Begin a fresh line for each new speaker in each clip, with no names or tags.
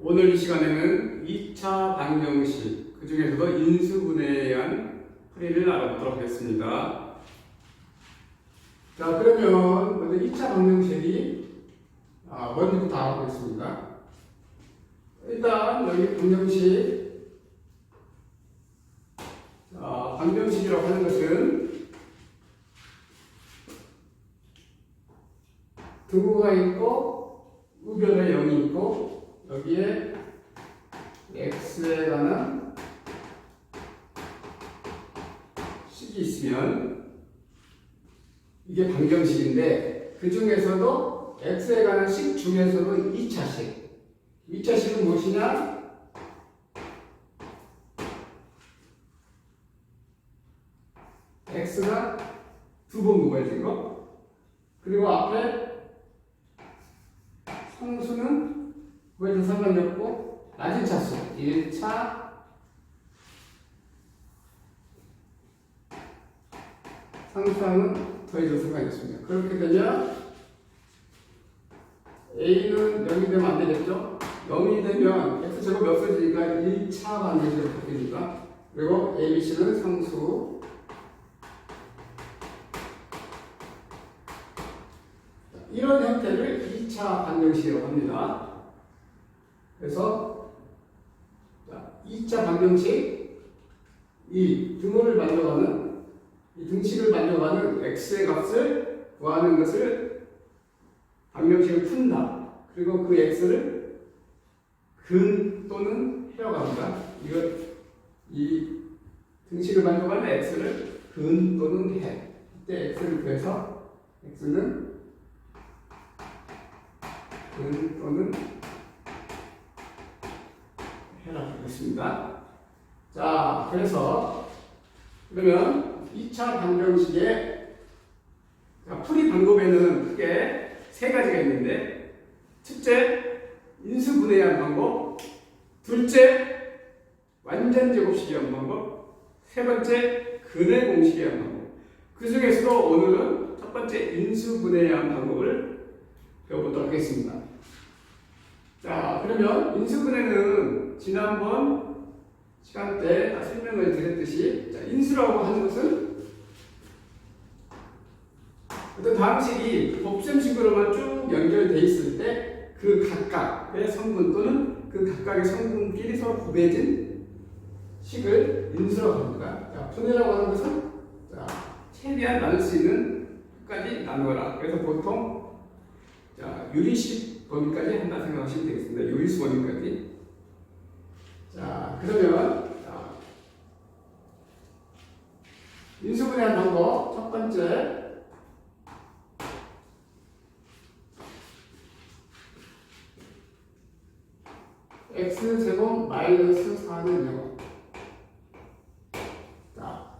오늘 이 시간에는 2차 방정식, 그 중에서도 인수분해에 의한 풀이를 알아보도록 하겠습니다. 자, 그러면 먼저 2차 방정식이 아, 뭔지부터 알아보겠습니다. 일단 여기 방정식, 자, 방정식이라고 하는 것은 등호가 있고 우변에 0이 있고 여기에 x에 관한 식이 있으면 이게 방정식인데 그 중에서도 x에 관한 식 중에서도 2차식 2차식은 무엇이냐? x가 두 번 모여진 거 그리고 앞에 상수는 뭐에도 상관이 없고 낮은 차수 1차 상수항은 더해도 상관이 없습니다. 그렇게 되면 A는 0이 되면 안 되겠죠? 0이 되면 X제곱이 없어지니까 1차 반대제로 바뀌니까 그리고 A, B, C는 상수 이런 형태를 2차 방정식이라고 합니다. 그래서 자, 2차 방정식 이 등호를 만들어가는 이 등식을 만들어가는 x의 값을 구하는 것을 방정식을 푼다. 그리고 그 x를 근 또는 합니다. 이거 이 등식을 만들어가는 x를 근 또는 해. 이때 x를 구해서 x는 근 또는 해라 되겠습니다. 자, 그래서 그러면 2차 방정식의 자, 풀이 방법에는 크게 세 가지가 있는데 첫째 인수분해한 방법, 둘째 완전 제곱식이 한 방법, 세 번째 근해 공식이 한 방법. 그 중에서도 오늘은 첫 번째 인수분해한 방법을 배워보도록 하겠습니다. 자, 그러면 인수분해는 지난번 시간 때 다 설명을 드렸듯이 자, 인수라고 하는 것은 어떤 다항식이 곱셈식으로만 쭉 연결돼 있을 때 그 각각의 성분 또는 그 각각의 성분끼리 서로 곱해진 식을 인수라고 합니다. 자, 분해라고 하는 것은 자, 최대한 나눌 수 있는 끝까지 나누어라. 그래서 보통 자, 유리식 범위까지 한다 생각하시면 되겠습니다. 유리수 범위까지. 자, 그러면 자, 인수분해 한 방법 첫 번째 x 제곱 마이너스 4는 0. 자,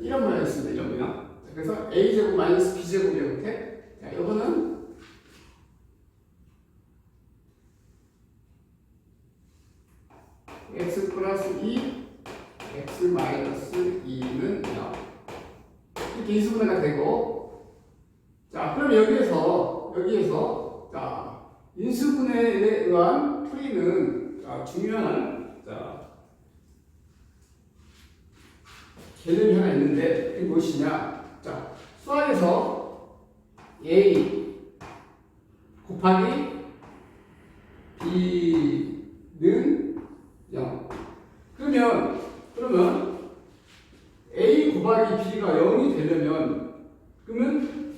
이런 모양이었습니다. 이런 모양. 자, 그래서 a 제곱 마이너스 b 제곱의 형태. 자, 이거는 x 플러스 2, x 마이너스 2는 0. 인수분해가 되고, 자, 그럼 여기에서, 여기에서, 자, 인수분해에 의한 풀이는, 자, 중요한, 자, 개념이 하나 있는데, 그게 무엇이냐. 자, 수학에서 A 곱하기 B는 0. 그러면, 그러면 A 곱하기 B가 0이 되려면, 그러면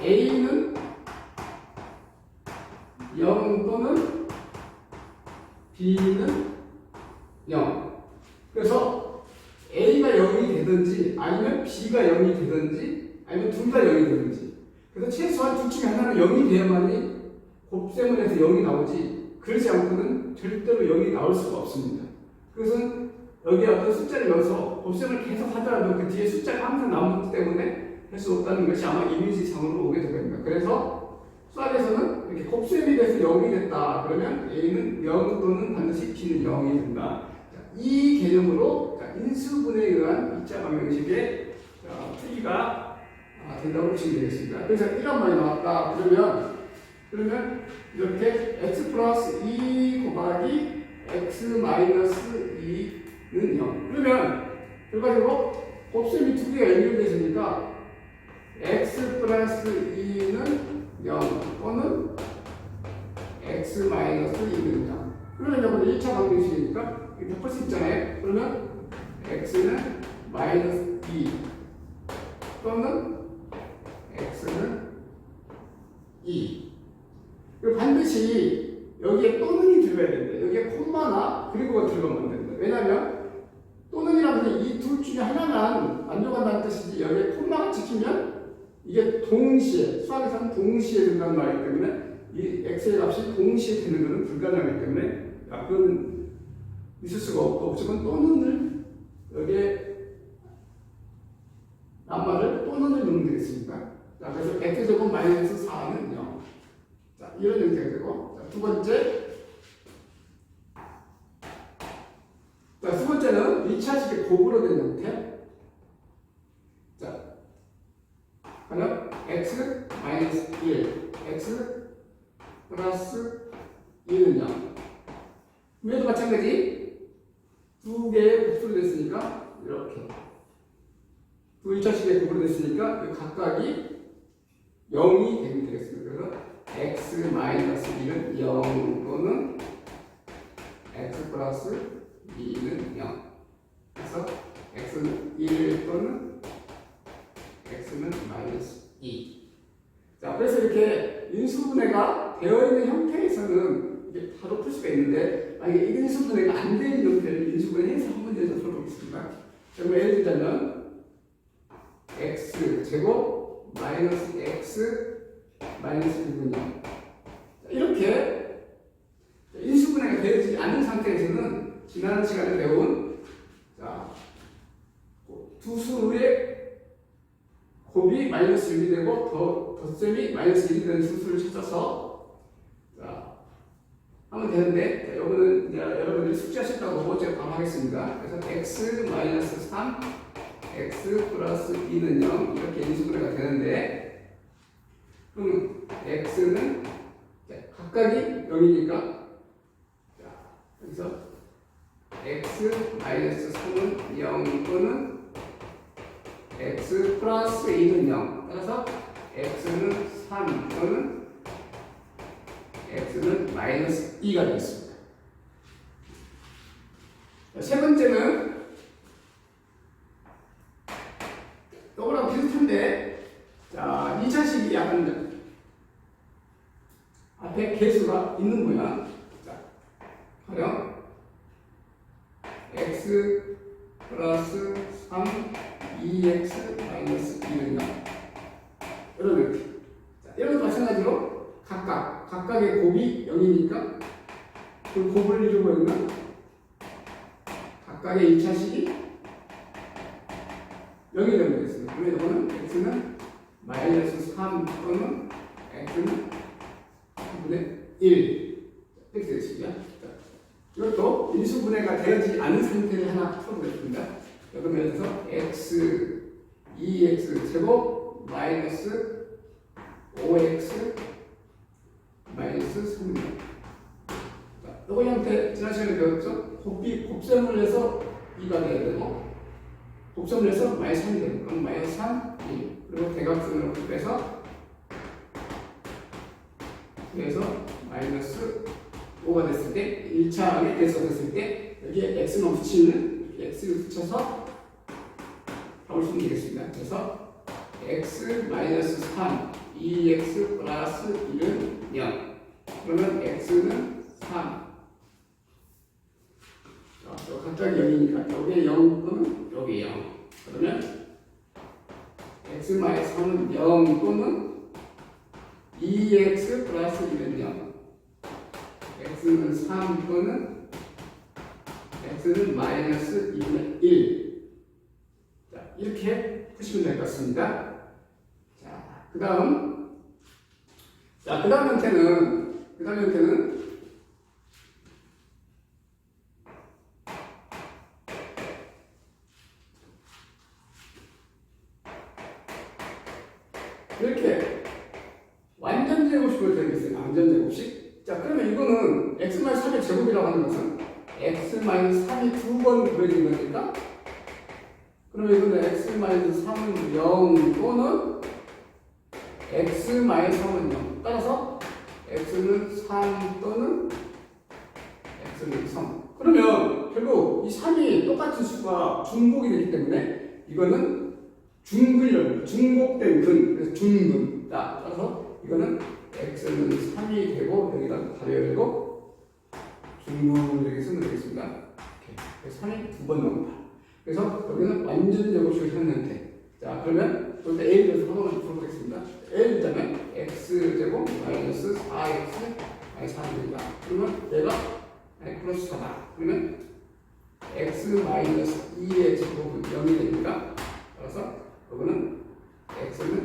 A는 0 또는 B는 0. 그래서 A가 0이 되든지 아니면 B가 0이 되든지 아니면 둘 다 0이 되든지 그래서 최소한 둘 중에 하나는 0이 돼야만이 곱셈을 해서 0이 나오지 그렇지 않고는 절대로 0이 나올 수가 없습니다. 그것은 여기에 어떤 숫자를 넣어서 곱셈을 계속 하더라도 그 뒤에 숫자가 항상 나오기 때문에 할 수 없다는 것이 아마 이미지상으로 오게 될 겁니다. 그래서 수학에서는 이렇게 곱셈이 돼서 0이 됐다. 그러면 A는 0 또는 반드시 B는 0이 된다. 자, 이 개념으로 자, 인수분해에 의한 2차 방정식의 자, 풀이가 아, 된다고 보시면 되겠습니다. 그래서 이런 말이 나왔다. 그러면 그러면 이렇게 x 플러스 2 곱하기 x 마이너스 2는 0. 그러면 결과적으로 곱셈이 두 개가 연결되어 있으니까 x 플러스 2는 0 또는 x 마이너스 2는 0. 그러면 여러분 1차 방정식이니까 이렇게 풀수 있잖아요. 그러면 x는 마이너스 2 또는 x는 2. 그리고 반드시 여기에 또는이 들어가야 됩니다. 여기에 콤마나 그리고가 들어가면 안 됩니다. 왜냐하면 또는이라는 게 이 둘 중에 하나만 만족한다는 뜻이지 여기에 콤마가 찍히면 이게 동시에 수학에서는 동시에 된다는 말이기 때문에 이 x의 값이 동시에 되는 것은 불가능하기 때문에 아, 그건 있을 수가 없고 없으면 또는을 여기에 낱말을 또는을 넣으면 되겠습니까? 자, 그래서 x제곱 마이너스 4는 0. 자, 이런 형태가 되고 자, 두 번째 자, 두 번째는 2차식의 곱으로 된 형태. 자, 그러면 x 마이너스 1, x 플러스 1은 0. 위에도 마찬가지 두 개의 곱수로 됐으니까 이렇게 두 1차식의 곱으로 됐으니까 이 각각이 0이 되면 되겠습니다. 그래서 x 마이너스 1은 0 또는 x 플러스 2는 0. 그래서 x는 1 또는 x는 마이너스 2. 자, 그래서 이렇게 인수분해가 되어 있는 형태에서는 이게 바로 풀 수가 있는데 만약에 이 인수분해가 안 되는 형태를 인수분해해서 한 문제 더 풀어보겠습니다. 그러면 예를 들자면 x 제곱 마이너스 x 마이너스 1분요. 이렇게 인수분해가 되지 않은 상태에서는 지난 시간에 배운 자, 두 수의 곱이 마이너스 1이 되고 더, 덧셈이 마이너스 1이 되는 수수를 찾아서 자, 하면 되는데 자, 이거는 이제 여러분들이 숙지하셨다고 보고 제가 감하겠습니다. 그래서 x 마이너스 3 x 플러스 2는 0 이렇게 인수분해가 되는데 그럼 x는 자, 각각이 0이니까 자, 여기서 x 마이너스 3은 0 또는 x 플러스 2는 0 따라서 x는 3 또는 x는 마이너스 2가 되겠습니다. 자, 세 번째는 이거랑 비슷한데 자 2차식이 약간 앞에 개수가 있는 모양 자, 가령 x 플러스 3 2x 마이너스 1은 0 이런 이렇게. 자, 것도 마찬가지로 각각 각각의 곱이 0이니까 그 곱을 이루고 있는 각각의 2차식이 0이 되면 되겠습니다. 그러면 이거는 x는 마이너스 3 또는 x는 3분의 1 이렇게 되겠습니다. 자, 이것도 인수분해가 되어지지 않은 상태를 하나 풀어보겠습니다. 그러면 여기서 x 2x 제곱 마이너스 5x 3 자, 이거 형태 지난 시간에 배웠죠? 곱비 곱셈을 해서 2가 돼야 되고 곱셈을 해서 마이너스 3이 되고 그럼 마이너스 3, 1 그리고 대각선으로 빼서 그래서 마이너스 5가 됐을 때 1차에 계속됐을 때 여기에 x만 붙이는 x를 붙여서 바꿀 수 있는 되겠습니다. 그래서 x 마이너스 3 2x 플러스 1은 0 그러면 x는 3 자, 또 각각이 0이니까 여기에 0 또는 여기 0 그러면 x 마이너스 3은 0 또는 2x 플러스 1은 0 x는 3 또는 x는 마이너스 2분의 1 자, 이렇게 푸시면 될 것 같습니다. 자, 그 다음. 자, 그 다음 형태는 그 다음 형태는 이렇게 완전 제곱식으로 되어 있어요. 제곱이라고 하는 것은 x 마이너스 3이 두번 구해진 거니까 그러면 이거는 x 마이너스 3은 0 또는 x 마이너스 3은 0 따라서 x는 3 또는 x는 3 그러면 결국 이 3이 똑같은 수가 중복이 되기 때문에 이거는 중근열 중복된 근 그래서 중근 자, 따라서 이거는 x는 3이 되고 여기다 가려야 되고 중근을 이렇게 쓰면 되겠습니다. 이렇게. 그래서 3이 두 번 나온다. 그래서 여기는 완전 제곱식 현 형태 자 그러면 a에 대해서 한번 풀어보겠습니다. A를 짜면 x제곱 마이너스 4x 마이너스 4입니다 그러면 얘가 네, 플러스 4다 그러면 x 마이너스 2의 제곱은 0이 됩니다 따라서 이거는 x는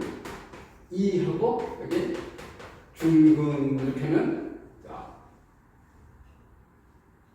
2하고 여기 중근 이렇게 하면 자,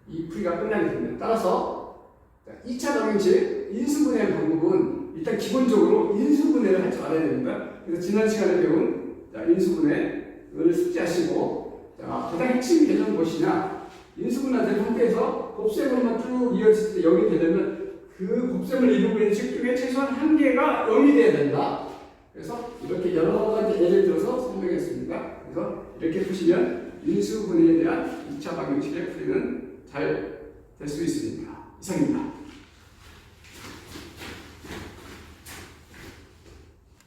이 풀이가 끝나게 됩니다. 따라서 자, 2차 방정식 인수분해 방법은 일단 기본적으로 인수분해를 할 줄 알아야 됩니다. 그래서 지난 시간에 배운 자, 인수분해를 숙지하시고 자, 가장 핵심 개념은 무엇이냐 인수분해된 상태에서 곱셈으로만 쭉 이어질 때 0이 되려면 그 곱셈을 이루고 있는 식 중에 최소한 한 개가 0이 돼야 된다. 그래서 이렇게 여러 가지 예를 들어서 설명했습니다. 그래서 이렇게 푸시면 인수분해에 대한 2차 방정식의 풀이는 잘 될 수 있습니다. 이상입니다.